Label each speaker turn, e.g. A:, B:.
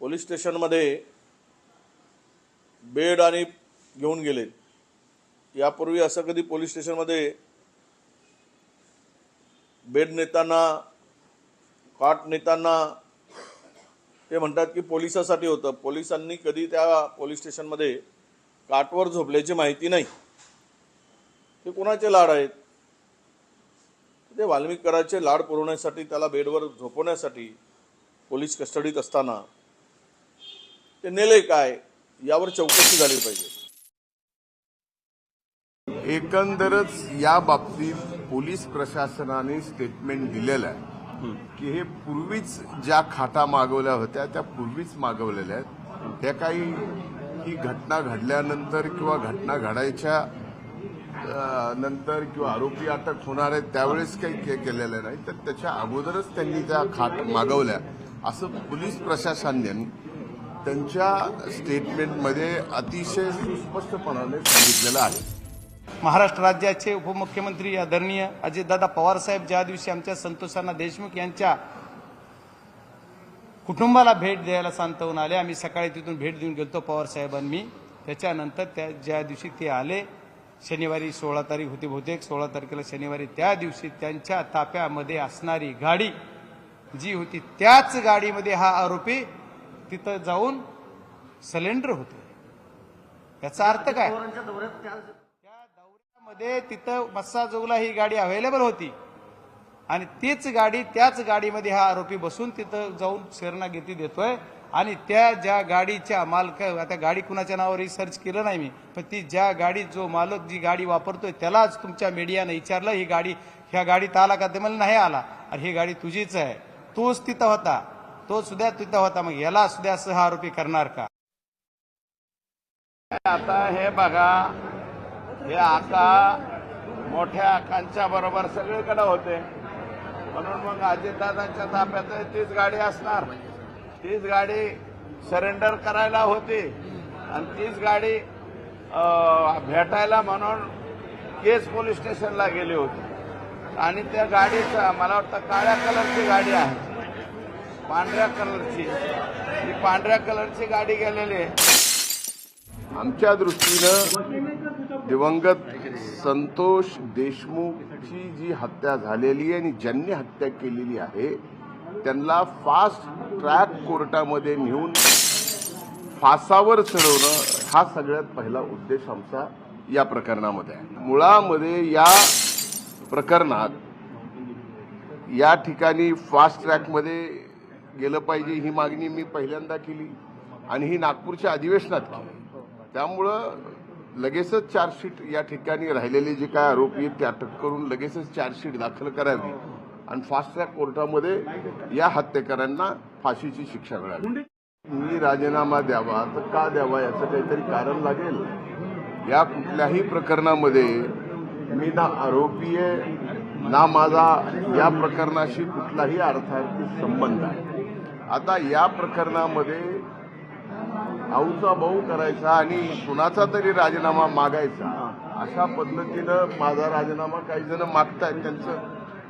A: Police स्टेशनमध्ये bed आणि घेऊन गेले. यापूर्वी असं कधी पोलीस स्टेशनमध्ये बेड नेताना काट नेताना ते म्हणतात की पोलिसासाठी होतं. पोलिसांनी कधी त्या पोलीस स्टेशनमध्ये काटवर झोपल्याची माहिती नाही. ते कोणाचे लाड आहेत? ते वाल्मिकराचे लाड पुरवण्यासाठी त्याला बेडवर झोपवण्यासाठी पोलीस कस्टडीत असताना ते नेले काय यावर चौकशी झाली पाहिजे.
B: एकंदरच या बाबतीत पोलीस प्रशासनाने स्टेटमेंट दिलेलं आहे की हे पूर्वीच ज्या खाटा मागवल्या होत्या त्या पूर्वीच मागवलेल्या आहेत. त्या काही ही घटना घडल्यानंतर किंवा घटना घडायच्या नंतर किंवा आरोपी अटक होणार आहेत त्यावेळेस काही केलेलं नाही. तर त्याच्या अगोदरच त्यांनी त्या खाट मागवल्या. असं पोलीस प्रशासनाने त्यांच्या स्टेटमेंटमध्ये अतिशय सुस्पष्टपणाने सांगितलेलं आहे.
C: महाराष्ट्र राज्याचे उपमुख्यमंत्री आदरणीय अजितदादा पवारसाहेब ज्या दिवशी आमच्या संतोषांना देशमुख यांच्या कुटुंबाला भेट द्यायला सांतवून आले आम्ही सकाळी तिथून भेट देऊन गेलो पवारसाहेबांनी त्याच्यानंतर त्या ज्या दिवशी ते आले शनिवारी सोळा तारीख होती बहुतेक सोळा तारखेला शनिवारी त्या दिवशी त्यांच्या ताप्यामध्ये असणारी गाडी जी होती त्याच गाडीमध्ये हा आरोपी तिथं जाऊन सिलेंडर होते. याचा अर्थ काय? त्या दौऱ्यामध्ये तिथं मस्साजोगला ही गाडी अवेलेबल होती. आणि तीच गाडी त्याच गाडीमध्ये हा आरोपी बसून तिथं जाऊन शरणागती देतोय. आणि त्या ज्या गाडीच्या मालक आता गाडी कुणाच्या नावावर सर्च केलं नाही मी पण ती ज्या गाडी जो मालक जी गाडी वापरतोय त्यालाच तुमच्या मीडियानं विचारलं ही गाडी ह्या गाडीत आला का? ते मला नाही आला. अरे ही गाडी तुझीच आहे. तोच तिथं होता. तो सुद्धा तिथं होता. मग याला सुद्धा सह आरोपी करणार का?
D: आता हे बघा हे आका मोठ्या आकांच्या बरोबर सगळीकडे होते. म्हणून मग अजितदादांच्या ताब्यात तीच गाडी असणार. तीच गाडी सरेंडर करायला होती. आणि तीच गाडी भेटायला म्हणून केस पोलीस स्टेशनला गेली होती. आणि त्या गाडीचा मला वाटतं काळ्या कलरची गाडी आहे. पांढऱ्या कलरची. ही पांढऱ्या कलरची गाडी गेलेली आहे.
B: आमच्या दृष्टीनं दिवंगत संतोष देशमुखची जी हत्या झालेली आहे आणि ज्यांनी हत्या केलेली आहे त्यांना फास्ट ट्रॅक कोर्टामध्ये नेऊन फासावर चढवणं हा सगळ्यात पहिला उद्देश आमचा या प्रकरणामध्ये आहे. मुळामध्ये या प्रकरणात या ठिकाणी फास्ट ट्रॅकमध्ये गेलं पाहिजे ही मागणी मी पहिल्यांदा केली आणि ही नागपूरच्या अधिवेशनात केली. त्यामुळं लगेचच चार्जशीट या ठिकाणी राहिलेले जे काय आरोपी आहेत ते अटक करून लगेचच चार्जशीट दाखल करावी आणि फास्ट ट्रॅक कोर्टामध्ये या हत्येकरांना फाशीची शिक्षा मिळावी. मी राजीनामा द्यावा तर का द्यावा याचं काहीतरी कारण लागेल? या कुठल्याही प्रकरणामध्ये मी ना आरोपी आहे ना माझा या प्रकरणाशी कुठलाही अर्थार्थी संबंध आहे. आता या प्रकरणामध्ये आऊचा भाऊ करायचा आणि कुणाचा तरी राजीनामा मागायचा अशा पद्धतीनं माझा राजीनामा काही जण मागतायत त्यांचं.